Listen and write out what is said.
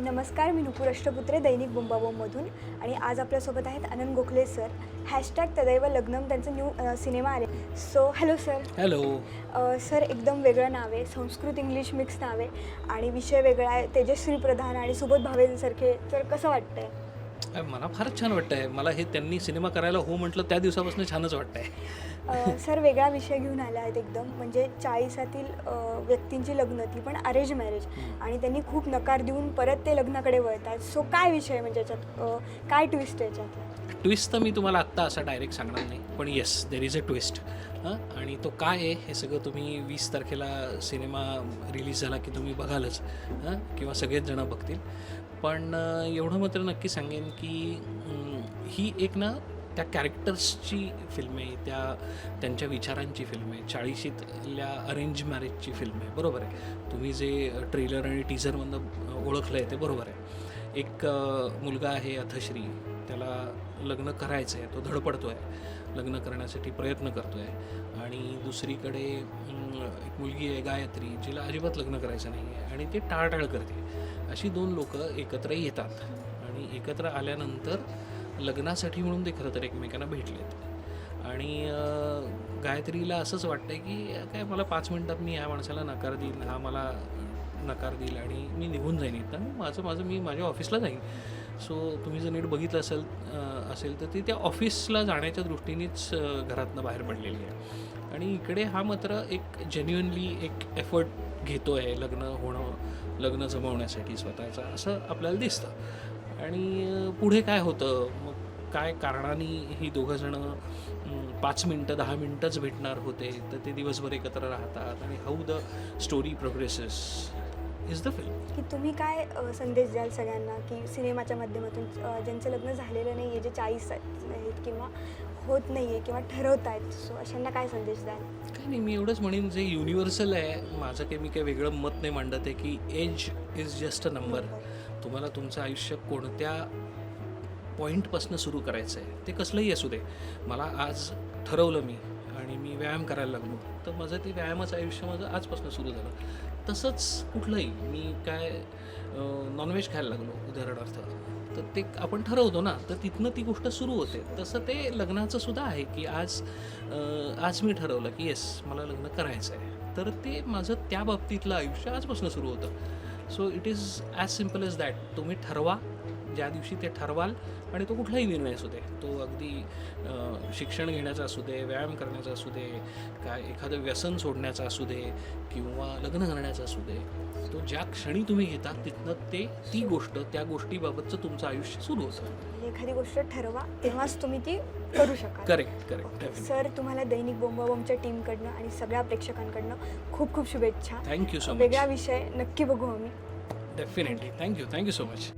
नमस्कार मी नुपूर अष्टपुत्रे दैनिक बुंबाबोममधून आणि आज आपल्यासोबत आहेत आनंद गोखले सर. हॅशटॅग तदैव लग्नम त्यांचं न्यू सिनेमा आले. So hello sir hello sir एकदम वेगळं नाव आहे. संस्कृत इंग्लिश मिक्स नाव आहे. आणि विषय वेगळा आहे. तेजश्री प्रधान आणि सुबोध भावेंसारखे तर कसं वाटतंय? मला फारच छान वाटतंय. मला हे त्यांनी सिनेमा करायला हो म्हटलं त्या दिवसापासून छानच वाटतंय. सर वेगळा विषय घेऊन आला आहेत एकदम. म्हणजे चाळीसातील व्यक्तींची लग्न ती पण अरेंज मॅरेज आणि त्यांनी खूप नकार देऊन परत ते लग्नाकडे वळतात सो काय विषय म्हणजे याच्यात? काय ट्विस्ट आहे याच्यात? ट्विस्ट तर मी तुम्हाला आत्ता असा डायरेक्ट सांगणार नाही. पण yes there is a twist हां? आणि तो काय आहे हे सगळं तुम्ही वीस तारखेला सिनेमा रिलीज झाला की तुम्ही बघालच. हां? किंवा सगळेच जणं बघतील. पण एवढं मात्र नक्की सांगेन की ही एक ना त्या कॅरेक्टर्सची फिल्म आहे त्या त्यांच्या विचारांची फिल्म आहे चाळीशीतल्या अरेंज मॅरेजची फिल्म आहे बरोबर आहे. तुम्ही जे ट्रेलर आणि टीझरमधनं ओळखलं आहे ते बरोबर आहे. एक मुलगा आहे अथश्री त्याला लग्न करायचं आहे तो धडपडतो आहे लग्न करण्यासाठी प्रयत्न करतो आहे आणि दुसरीकडे एक मुलगी आहे गायत्री जिला अजिबात लग्न करायचं नाही आहे आणि ते टाळटाळ करते. अशी दोन लोकं एकत्र येतात आणि एकत्र आल्यानंतर लग्नासाठी म्हणून ते खरं तर एकमेकांना भेटलेत. आणि गायत्रीला असंच वाटतंय की काय मला पाच मिनटात मी ह्या माणसाला नकार देईन हा मला नकार देईल आणि मी निघून जाईन इथं. माझं माझं मी माझ्या ऑफिसला जाईन. सो तुम्ही जर नीट बघितलं असेल असेल तर ती त्या ऑफिसला जाण्याच्या दृष्टीनेच घरातनं बाहेर पडलेली आहे. आणि इकडे हा मात्र एक जेन्युअनली एक एफर्ट घेतो आहे लग्न होणं लग्न जमवण्यासाठी स्वतःचं असं आपल्याला दिसतं. आणि पुढे काय होतं? काय कारणाने ही दोघंजणं पाच मिनटं दहा मिनटंच भेटणार होते तर ते दिवसभर एकत्र राहतात आणि how the story progresses is the film की तुम्ही काय संदेश द्याल सगळ्यांना की सिनेमाच्या माध्यमातून ज्यांचं लग्न झालेलं नाही आहे जे चाळीस आहेत किंवा होत नाही आहे किंवा ठरवत आहेत सो अशांना काय संदेश द्याल? काही नाही मी एवढंच म्हणेन जे युनिव्हर्सल आहे माझं काही मी काही वेगळं मत नाही मांडत आहे की age is just a number तुम्हाला तुमचं आयुष्य कोणत्या पॉईंटपासून सुरू करायचं आहे ते कसलंही असू दे. मला आज ठरवलं मी आणि मी व्यायाम करायला लागलो तर माझं ते व्यायामाचं आयुष्य माझं आजपासून सुरू झालं. तसंच कुठलंही मी काय नॉनव्हेज खायला लागलो उदाहरणार्थ तर ते आपण ठरवतो ना तर तिथनं ती गोष्ट सुरू होते. तसं ते लग्नाचं सुद्धा आहे की आज आज मी ठरवलं की येस मला लग्न करायचं आहे तर ते माझं त्या बाबतीतलं आयुष्य आजपासून सुरू होतं. So it is as simple as that तुम्ही ठरवा. ज्या दिवशी ते ठरवाल आणि तो कुठलाही निर्णय असू दे तो अगदी शिक्षण घेण्याचा असू दे व्यायाम करण्याचा असू दे काय एखादं व्यसन सोडण्याचा असू दे किंवा लग्न करण्याचा असू दे तो ज्या क्षणी तुम्ही घेता तिथनं ते ती गोष्ट त्या गोष्टीबाबतचं तुमचं आयुष्य सुरू होतं. एखादी गोष्ट ठरवा तेव्हाच तुम्ही ती करू शकाल. करेक्ट करेक्ट सर तुम्हाला दैनिक बोंबाबोमच्या टीमकडनं आणि सगळ्या प्रेक्षकांकडनं खूप खूप शुभेच्छा. थँक्यू सो वेगळा मच विषय नक्की बघू आम्ही. Definitely thank you thank you so much